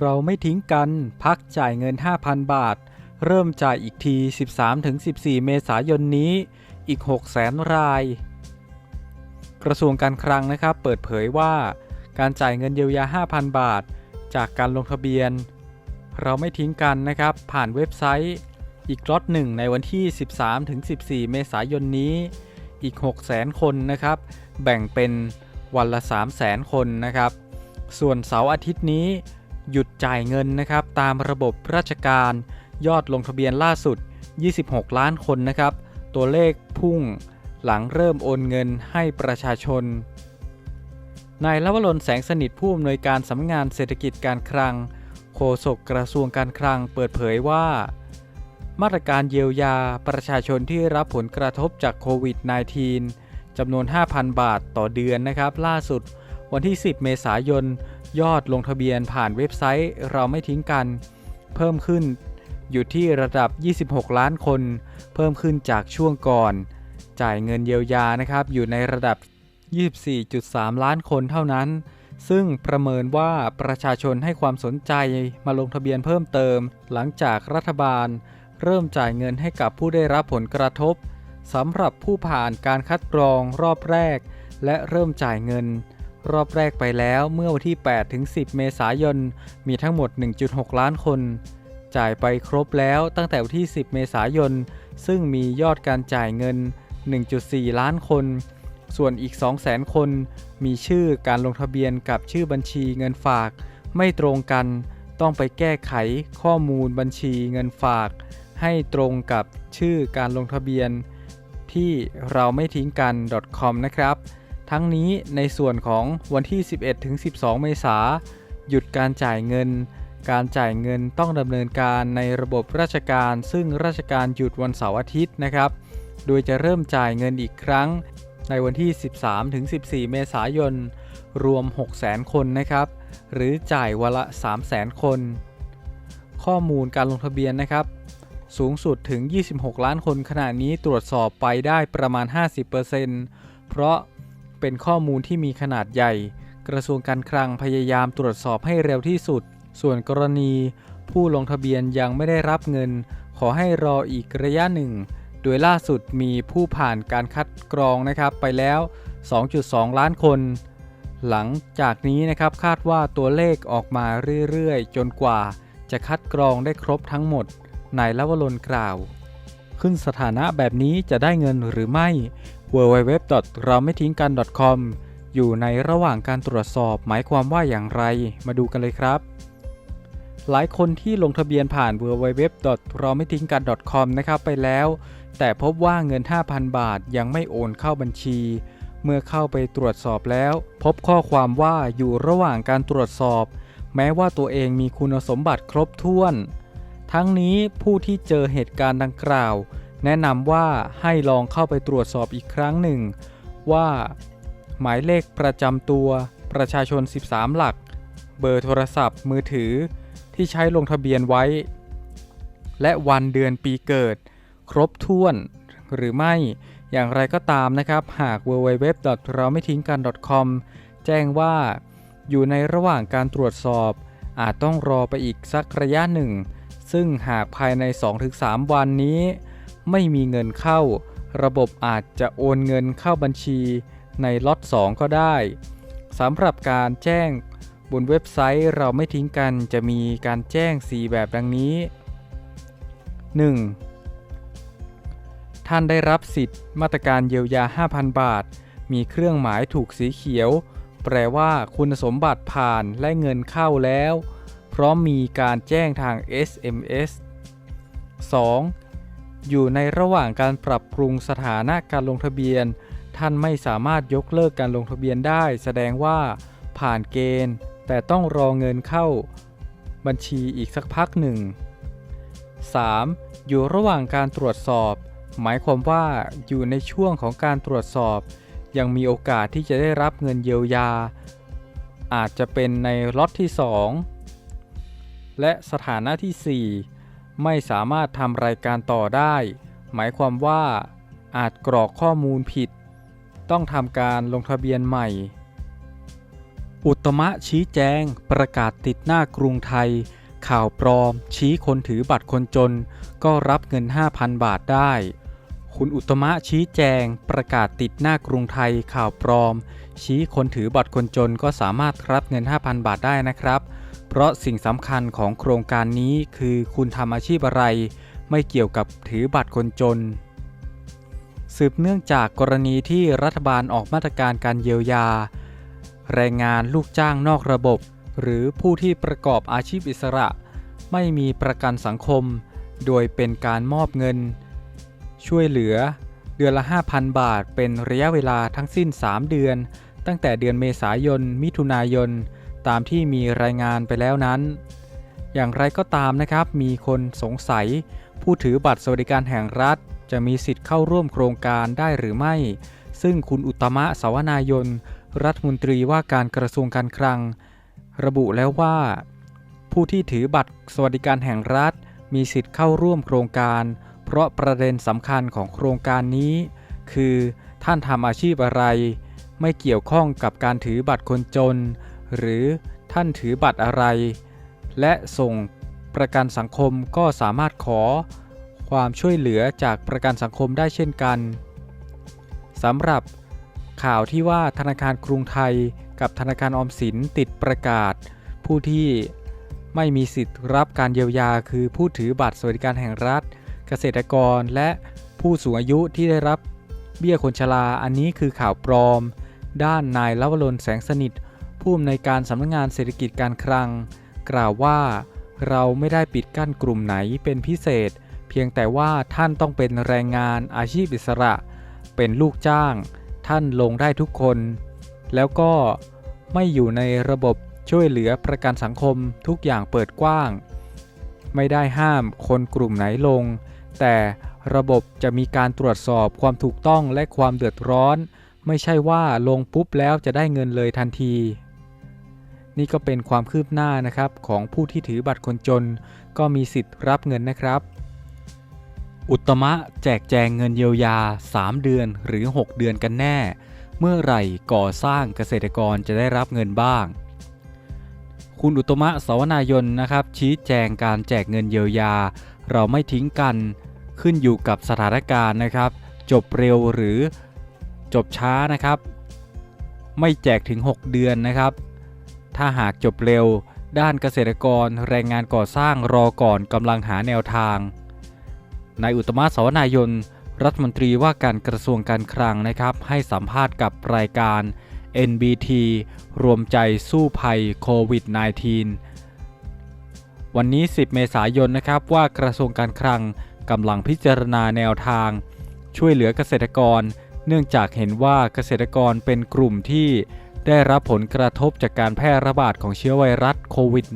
เราไม่ทิ้งกัน พักจ่ายเงิน 5,000 บาท เริ่มจ่ายอีกที 13-14 เมษายนนี้อีก 600,000ราย กระทรวงการคลังนะครับ เปิดเผยว่า การจ่ายเงินเยียวยา 5,000 บาท จากการลงทะเบียน เราไม่ทิ้งกันนะครับ ผ่านเว็บไซต์อีกล็อตหนึ่งในวันที่ 13-14 เมษายนนี้อีก 600,000คนนะครับ แบ่งเป็นวันละ 300,000คนนะครับ ส่วนเสาร์อาทิตย์นี้ หยุดจ่ายเงินนะครับตามระบบราชการ ยอดลงทะเบียนล่าสุด 26 ล้านคนนะครับ ตัวเลขพุ่งหลังเริ่มโอนเงินให้ประชาชนนายลวรนแสงสนิทผู้อำนวยการสำนักงานเศรษฐกิจการคลัง โฆษกกระทรวงการคลังเปิดเผยว่า มาตรการเยียวยาประชาชนที่รับผลกระทบจากโควิด -19 จำนวน 5,000 บาทต่อเดือนนะครับ ล่าสุดวันที่ 10 เมษายน ยอดลงทะเบียนผ่านเว็บไซต์เราไม่ทิ้งกัน เพิ่มขึ้นอยู่ที่ระดับ 26 ล้านคน เพิ่มขึ้นจากช่วงก่อน จ่ายเงินเยียวยานะครับ อยู่ในระดับ 24.3 ล้านคนเท่านั้น ซึ่งประเมินว่าประชาชนให้ความสนใจมาลงทะเบียนเพิ่มเติม หลังจากรัฐบาล เริ่มจ่ายเงินให้กับผู้ได้รับผลกระทบสำหรับผู้ผ่านการคัดกรองรอบแรก และเริ่มจ่ายเงิน รอบแรกไปแล้วเมื่อวันที่ 8 ถึง 10 เมษายน มีทั้งหมด 1.6 ล้านคน จ่ายไปครบแล้วตั้งแต่วันที่ 10 เมษายน ซึ่งมียอดการจ่ายเงิน 1.4 ล้านคน ส่วนอีก 200,000 คน มีชื่อการลงทะเบียนกับชื่อบัญชีเงินฝาก ไม่ตรงกัน ต้องไปแก้ไขข้อมูลบัญชีเงินฝาก ให้ตรงกับชื่อการลงทะเบียน ที่เราไม่ทิ้งกัน .com นะครับ ทั้งนี้ในส่วนของวันที่ 11-12 เมษาหยุดการจ่ายเงิน การจ่ายเงินต้องดำเนินการในระบบราชการ ซึ่งราชการหยุดวันเสาร์อาทิตย์นะครับ โดยจะเริ่มจ่ายเงินอีกครั้ง ในวันที่ 13-14 เมษายน รวม 600,000 คนนะครับ หรือจ่ายวันละ 300,000 คน ข้อมูลการลงทะเบียนนะครับ สูงสุดถึง 26 ล้านคนขณะนี้ตรวจสอบไปได้ประมาณ 50%เพราะ เป็นข้อมูลที่มีขนาดใหญ่ กระทรวงการคลังพยายามตรวจสอบให้เร็วที่สุด ส่วนกรณี ผู้ลงทะเบียนยังไม่ได้รับเงิน ขอให้รออีกระยะหนึ่ง โดยล่าสุดมีผู้ผ่านการคัดกรองนะครับไปแล้ว 2.2 ล้านคน หลังจากนี้นะครับคาดว่าตัวเลขออกมาเรื่อยๆ จนกว่า จะคัดกรองได้ครบทั้งหมดนายลวรนกล่าว ขึ้นสถานะแบบนี้จะได้เงินหรือไม่ www เราไม่ทิ้งกัน .com อยู่ในระหว่างการตรวจสอบหมายความว่าอย่างไร มาดูกันเลยครับ หลายคนที่ลงทะเบียนผ่าน www เราไม่ทิ้งกัน .com นะครับไปแล้ว แต่พบว่าเงิน 5,000 บาทยังไม่โอนเข้าบัญชี เมื่อเข้าไปตรวจสอบแล้ว พบข้อความว่าอยู่ระหว่างการตรวจสอบ แม้ว่าตัวเองมีคุณสมบัติครบถ้วน ทั้งนี้ผู้ที่เจอเหตุการณ์ดังกล่าว แนะนำว่าให้ลองเข้าไปตรวจสอบอีกครั้งหนึ่ง ว่า หมายเลขประจำตัว ประชาชน 13 หลัก เบอร์โทรศัพท์ มือถือที่ใช้ลงทะเบียนไว้ และวันเดือนปีเกิด ครบถ้วนหรือไม่อย่างไรก็ตามนะครับ หาก www เราไม่ทิ้งกัน .com แจ้งว่าอยู่ในระหว่างการตรวจสอบ อาจต้องรอไปอีกสักระยะหนึ่ง ซึ่งหากภายใน 2-3 วันนี้ ไม่มีเงินเข้า ระบบอาจจะโอนเงินเข้าบัญชีในล็อต2ก็ได้สำหรับการแจ้งบนเว็บไซต์เราไม่ทิ้งกันจะมีการแจ้ง 4 แบบดังนี้ 1. ท่านได้รับสิทธิ์มาตรการเยียวยา 5,000 บาท มีเครื่องหมายถูกสีเขียว แปลว่าคุณสมบัติผ่านและเงินเข้าแล้ว พร้อมมีการแจ้งทาง SMS 2. อยู่ในระหว่างการปรับปรุงสถานะการลงทะเบียน ท่านไม่สามารถยกเลิกการลงทะเบียนได้ แสดงว่าผ่านเกณฑ์ แต่ต้องรอเงินเข้า บัญชีอีกสักพักหนึ่ง 3. อยู่ระหว่างการตรวจสอบ หมายความว่าอยู่ในช่วงของการตรวจสอบ ยังมีโอกาสที่จะได้รับเงินเยียวยา อาจจะเป็นในล็อตที่ 2 และสถานะที่ 4 ไม่สามารถทำรายการต่อได้ หมายความว่าอาจกรอกข้อมูลผิด ต้องทำการลงทะเบียนใหม่ อุตมะชี้แจงประกาศติดหน้ากรุงไทย ข่าวปลอม ชี้คนถือบัตรคนจน ก็รับเงิน 5,000 บาทได้ คุณอุตมะชี้แจงประกาศติดหน้ากรุงไทยข่าวปลอม ชี้คนถือบัตรคนจนก็สามารถรับเงิน 5,000 บาทได้นะครับ เพราะสิ่งสำคัญของโครงการนี้คือคุณทำอาชีพอะไร ไม่เกี่ยวกับถือบัตรคนจน สืบเนื่องจากกรณีที่รัฐบาลออกมาตรการการเยียวยา แรงงานลูกจ้างนอกระบบ หรือผู้ที่ประกอบอาชีพอิสระ ไม่มีประกันสังคม โดยเป็นการมอบเงิน ช่วยเหลือเดือนละ 5,000 บาท เป็นระยะเวลาทั้งสิ้น 3 เดือน ตั้งแต่เดือนเมษายน มิถุนายน ตามที่มีรายงานไปแล้วนั้น อย่างไรก็ตามนะครับ มีคนสงสัย ผู้ถือบัตรสวัสดิการแห่งรัฐ จะมีสิทธิ์เข้าร่วมโครงการได้หรือไม่ ซึ่งคุณอุตมะสาวนายน รัฐมนตรีว่าการกระทรวงการคลัง ระบุแล้วว่า ผู้ที่ถือบัตรสวัสดิการแห่งรัฐ มีสิทธิ์เข้าร่วมโครงการ เพราะประเด็นสำคัญของโครงการนี้ คือท่านทำอาชีพอะไร ไม่เกี่ยวข้องกับการถือบัตรคนจน หรือท่านถือบัตรอะไร และส่งประกันสังคมก็สามารถขอ ความช่วยเหลือจากประกันสังคมได้เช่นกันสำหรับข่าวที่ว่าธนาคารกรุงไทยกับธนาคารออมสินติดประกาศ ผู้ที่ไม่มีสิทธิ์รับการเยียวยา คือผู้ถือบัตรสวัสดิการแห่งรัฐ เกษตรกรและผู้สูงอายุที่ได้รับเบี้ยคนชราอันนี้คือข่าวปลอม ด้านนายลวรนแสงสนิท ผู้อำนวยการสำนักงงานเศรษฐกิจการคลัง กล่าวว่าเราไม่ได้ปิดกั้นกลุ่มไหนเป็นพิเศษ เพียงแต่ว่าท่านต้องเป็นแรงงานอาชีพอิสระ เป็นลูกจ้าง ท่านลงได้ทุกคน แล้วก็ไม่อยู่ในระบบช่วยเหลือประกันสังคมทุกอย่างเปิดกว้าง ไม่ได้ห้ามคนกลุ่มไหนลง แต่ระบบจะมีการตรวจสอบความถูกต้องและความเดือดร้อน ไม่ใช่ว่าลงปุ๊บแล้วจะได้เงินเลยทันที นี่ก็เป็นความคืบหน้านะครับของผู้ที่ถือบัตรคนจน ก็มีสิทธิ์รับเงินนะครับ อุตมะแจกแจงเงินเยียวยา 3 เดือนหรือ 6 เดือนกันแน่ เมื่อไหร่ก่อสร้างเกษตรกรจะได้รับเงินบ้าง คุณอุตมะสวนายนนะครับ ชี้แจงการแจกเงินเยียวยา เราไม่ทิ้งกัน ขึ้นอยู่กับสถานการณ์นะครับ จบเร็วหรือ จบช้านะครับ ไม่แจกถึง 6 เดือนนะครับ ถ้าหากจบเร็ว ด้านเกษตรกรแรงงานก่อสร้างรอก่อนกำลังหาแนวทางนายอุตมะสวนายน รัฐมนตรีว่าการกระทรวงการคลังนะครับ ให้สัมภาษณ์กับรายการ NBT รวมใจสู้ภัยโควิด -19 วันนี้ 10 เมษายนนะครับว่ากระทรวงการคลังกำลังพิจารณาแนวทาง ช่วยเหลือเกษตรกร เนื่องจากเห็นว่าเกษตรกรเป็นกลุ่มที่ได้รับผลกระทบจากการแพร่ระบาดของเชื้อไวรัสโควิด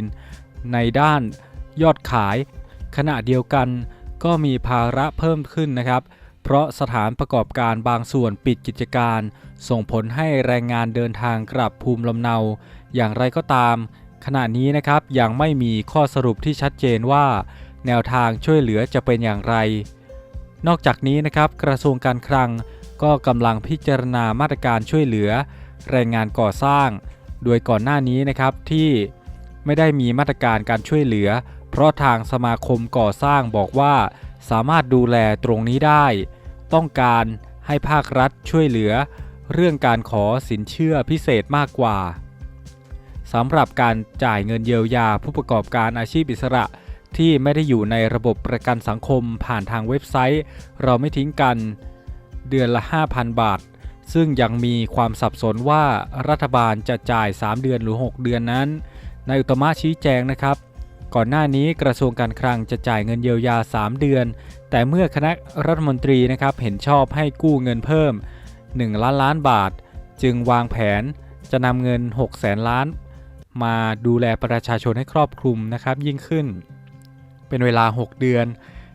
-19 ในด้านยอดขาย ขณะเดียวกันก็มีภาระเพิ่มขึ้นนะครับ เพราะสถานประกอบการบางส่วนปิดกิจการ ส่งผลให้แรงงานเดินทางกลับภูมิลำเนา อย่างไรก็ตาม ขณะนี้นะครับยังไม่มีข้อสรุปที่ชัดเจนว่า แนวทางช่วยเหลือจะเป็นอย่างไร นอกจากนี้นะครับกระทรวงการคลังก็กำลังพิจารณามาตรการช่วยเหลือแรงงานก่อสร้าง โดยก่อนหน้านี้นะครับที่ไม่ได้มีมาตรการการช่วยเหลือ เพราะทางสมาคมก่อสร้างบอกว่า สามารถดูแลตรงนี้ได้ ต้องการให้ภาครัฐช่วยเหลือ เรื่องการขอสินเชื่อพิเศษมากกว่าสำหรับการจ่ายเงินเยียวยาผู้ประกอบการอาชีพอิสระ ที่ไม่ได้อยู่ในระบบประกันสังคมผ่านทางเว็บไซต์ เราไม่ทิ้งกัน เดือนละ 5,000 บาท ซึ่งยังมีความสับสนว่ารัฐบาลจะจ่าย 3 เดือนหรือ 6 เดือนนั้น นายอุตมะชี้แจงนะครับ ก่อนหน้านี้กระทรวงการคลังจะจ่ายเงินเยียวยา 3 เดือน แต่เมื่อคณะรัฐมนตรีนะครับเห็นชอบให้กู้เงินเพิ่ม 1 ล้านล้านบาท จึงวางแผนจะนำเงิน 6 แสนล้าน มาดูแลประชาชนให้ครอบคลุมนะครับยิ่งขึ้น เป็นเวลา 6 เดือน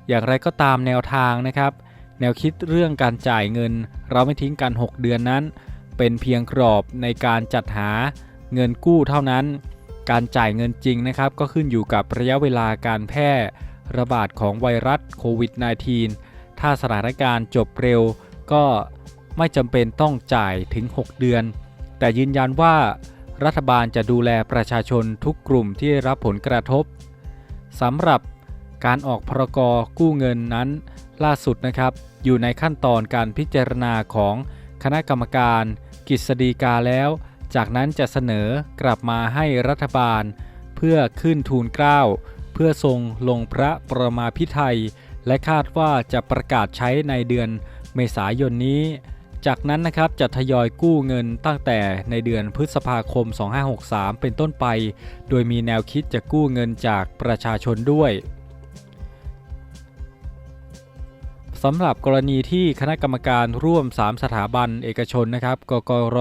อย่างไรก็ตามแนวทางนะครับ แนวคิดเรื่องการจ่ายเงิน เราไม่ทิ้งกัน 6 เดือนนั้น เป็นเพียงกรอบในการจัดหาเงินกู้เท่านั้น การจ่ายเงินจริงนะครับ ก็ขึ้นอยู่กับระยะเวลาการแพร่ระบาดของไวรัสโควิด -19 ถ้าสถานการณ์จบเร็วก็ไม่จำเป็นต้องจ่ายถึง 6 เดือน แต่ยืนยันว่ารัฐบาลจะดูแลประชาชนทุกกลุ่มที่รับผลกระทบสำหรับ การออกพรกกู้เงินนั้น ล่าสุดนะครับ อยู่ในขั้นตอนการพิจารณาของคณะกรรมการกฤษฎีกาแล้ว จากนั้นจะเสนอกลับมาให้รัฐบาล เพื่อขึ้นทูลเกล้าเพื่อทรงลงพระประมาพิไทย และคาดว่าจะประกาศใช้ในเดือนเมษายนนี้ จากนั้นนะครับจะทยอยกู้เงินตั้งแต่ในเดือนพฤษภาคม 2563 เป็นต้นไป โดยมีแนวคิดจะกู้เงินจากประชาชนด้วย สำหรับกรณีที่คณะกรรมการร่วม 3 สถาบันเอกชนนะครับกกร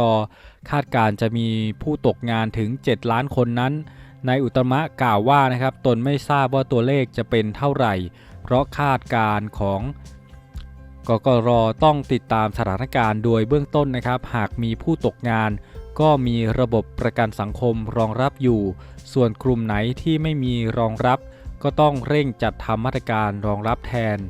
คาดการจะมีผู้ตกงานถึง 7 ล้านคนนั้นนายอุตมะกล่าวว่านะครับตนไม่ทราบว่าตัวเลขจะเป็นเท่าไหร่ เพราะคาดการของกกรต้องติดตามสถานการณ์โดยเบื้องต้นนะครับ หากมีผู้ตกงาน ก็มีระบบประกันสังคมรองรับอยู่ ส่วนกลุ่มไหนที่ไม่มีรองรับ ก็ต้องเร่งจัดทำมาตรการรองรับแทน